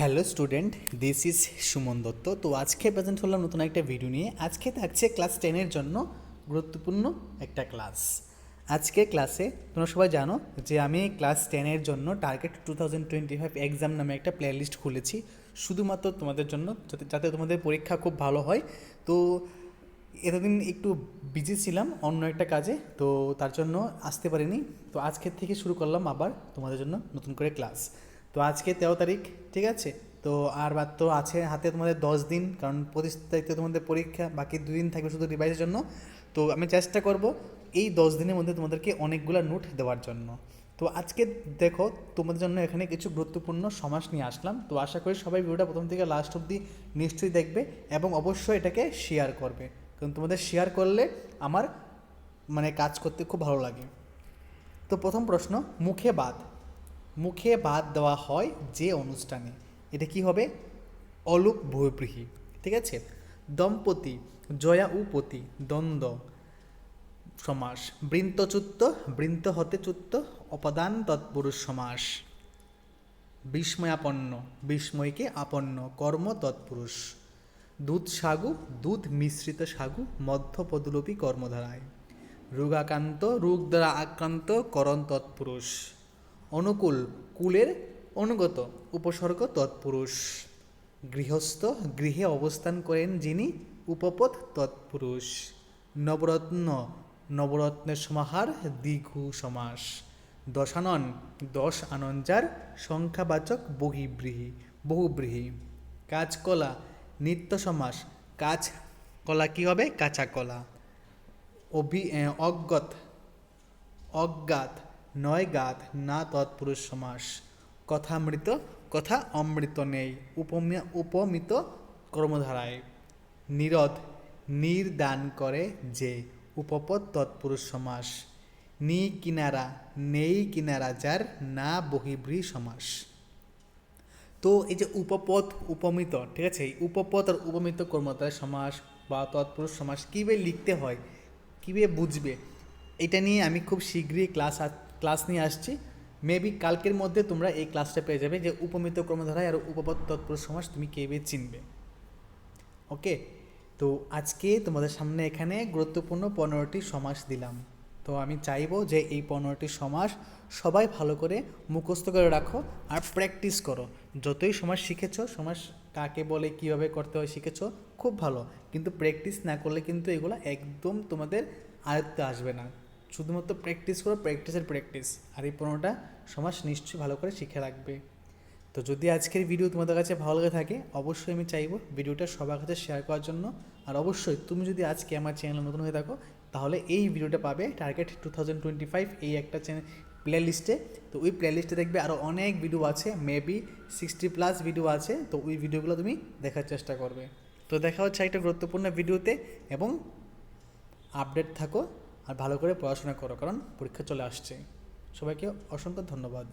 Hello student, this is Suman Dutta. তো আজকে present হলাম নতুন একটা ভিডিও নিয়ে। আজকে থাকছে ক্লাস টেনের জন্য গুরুত্বপূর্ণ একটা ক্লাস। আজকে ক্লাসে তোমরা সবাই জানো যে আমি ক্লাস টেনের জন্য target two thousand twenty five exam নামে একটা প্লে লিস্ট খুলেছি। শুধুমাত্র তোমাদের জন্য, যাতে যাতে তোমাদের পরীক্ষা খুব ভালো হয়। তো এতদিন একটু বিজি ছিলাম অন্য একটা কাজে, তো তার জন্য আসতে পারিনি। তো আজকের থেকে শুরু করলাম আবার তোমাদের জন্য নতুন করে ক্লাস। তো আজকে তেরো তারিখ, ঠিক আছে? তো আর বাদ তো আছে হাতে তোমাদের দশ দিন, কারণ পঁচিশ তারিখে তোমাদের পরীক্ষা, বাকি দুদিন থাকবে শুধু রিভাইজের জন্য। তো আমি চেষ্টা করব এই দশ দিনের মধ্যে তোমাদেরকে অনেকগুলো নোট দেওয়ার জন্য। তো আজকে দেখো তোমাদের জন্য এখানে কিছু গুরুত্বপূর্ণ সমাস নিয়ে আসলাম। তো আশা করি সবাই ভিডিওটা প্রথম থেকে লাস্ট অবধি নিশ্চয়ই দেখবে এবং অবশ্যই এটাকে শেয়ার করবে। কারণ তোমাদের শেয়ার করলে আমার মানে কাজ করতে খুব ভালো লাগে। তো প্রথম প্রশ্ন, মুখে বাদ মুখে বাদ দেওয়া হয় যে অনুষ্ঠানে। এটা কি হবে? অলুক ভূপ্রীহি ঠিক আছে? দম্পতি, জয়া উপতি দ্বন্দ্ব, সমাস। বৃন্তচ্যুত বৃন্ত হতে চ্যুত অপদান তৎপুরুষ সমাস। বিস্ময়াপন্ন, বিস্ময়কে আপন্ন, কর্ম তৎপুরুষ। দুধ সাগু, দুধ মিশ্রিত সাগু, মধ্যপদলোপী কর্মধারায়। রোগাক্রান্ত, রোগ দ্বারা আক্রান্ত, করণ তৎপুরুষ। অনুকূল কুলের অনুগত উপসর্গ তৎপুরুষ। গৃহস্থ গৃহে অবস্থান করেন যিনি উপপদ তৎপুরুষ। নবরত্ন, নবরত্নের সমাহার দ্বিঘু সমাস। দশানন, দশ আনঞ্জার সংখ্যাবাচক বহিব্রীহি বহুব্রীহি কাজকলা নিত্য সমাস কাজ কলা কী হবে? কাঁচা কলা। অভি অজ্ঞত, অজ্ঞাত নয় গাত, না তৎপুরুষ সমাস। কথামৃত কথা অমৃত নেই উপমিয়া উপমিত কর্মধারায়। নিরদ নির্দান করে যে, উপপদ তৎপুরুষ সমাস। নি কিনারা, নেই কিনারা যার, না বহিব্রী সমাস। তো এই যে উপপদ উপমিত, ঠিক আছে? এই উপপদ আর উপমিত কর্মধারয় সমাস বা তৎপুরুষ সমাস কীভাবে লিখতে হয়, কীভাবে বুঝবে, এটা নিয়ে আমি খুব শীঘ্রই ক্লাস ক্লাস নিয়ে আসছি। মেবি কালকের মধ্যে তোমরা এই ক্লাসটা পেয়ে যাবে যে উপমিত কর্মধারায় আর উপপদ তৎপুরুষ সমাস তুমি কীভাবে চিনবে। ওকে তো আজকে তোমাদের সামনে এখানে গুরুত্বপূর্ণ পনেরোটি সমাস দিলাম। তো আমি চাইব যে এই পনেরোটি সমাস সবাই ভালো করে মুখস্থ করে রাখো আর প্র্যাকটিস করো। যতই সমাস শিখেছো, সমাস কাকে বলে, কীভাবে করতে হয় শিখেছো, খুব ভালো। কিন্তু প্র্যাকটিস না করলে কিন্তু এগুলো একদম তোমাদের আয়ত্তে আসবে না। শুধুমাত্র প্র্যাকটিস করো প্র্যাকটিসের প্র্যাকটিস আর এই পনেরোটা সমাজ নিশ্চয়ই ভালো করে শিখে রাখবে। তো যদি আজকের ভিডিও তোমাদের কাছে ভালো লাগে থাকে, অবশ্যই আমি চাইব ভিডিওটা সবার কাছে শেয়ার করার জন্য। আর অবশ্যই তুমি যদি আজকে আমার চ্যানেলে নতুন হয়ে থাকো, তাহলে এই ভিডিওটা পাবে target two thousand twenty five এই একটা চ্যানেল প্লে লিস্টে তো ওই প্লে লিস্টে দেখবে আরও অনেক ভিডিও আছে মেবি সিক্সটি প্লাস ভিডিও আছে। তো ওই ভিডিওগুলো তুমি দেখার চেষ্টা করবে। তো দেখা হচ্ছে একটা গুরুত্বপূর্ণ ভিডিওতে এবং আপডেট থাকো। আর ভালো করে পড়াশোনা করো কারণ পরীক্ষা চলে আসছে সবাইকে অসংখ্য ধন্যবাদ।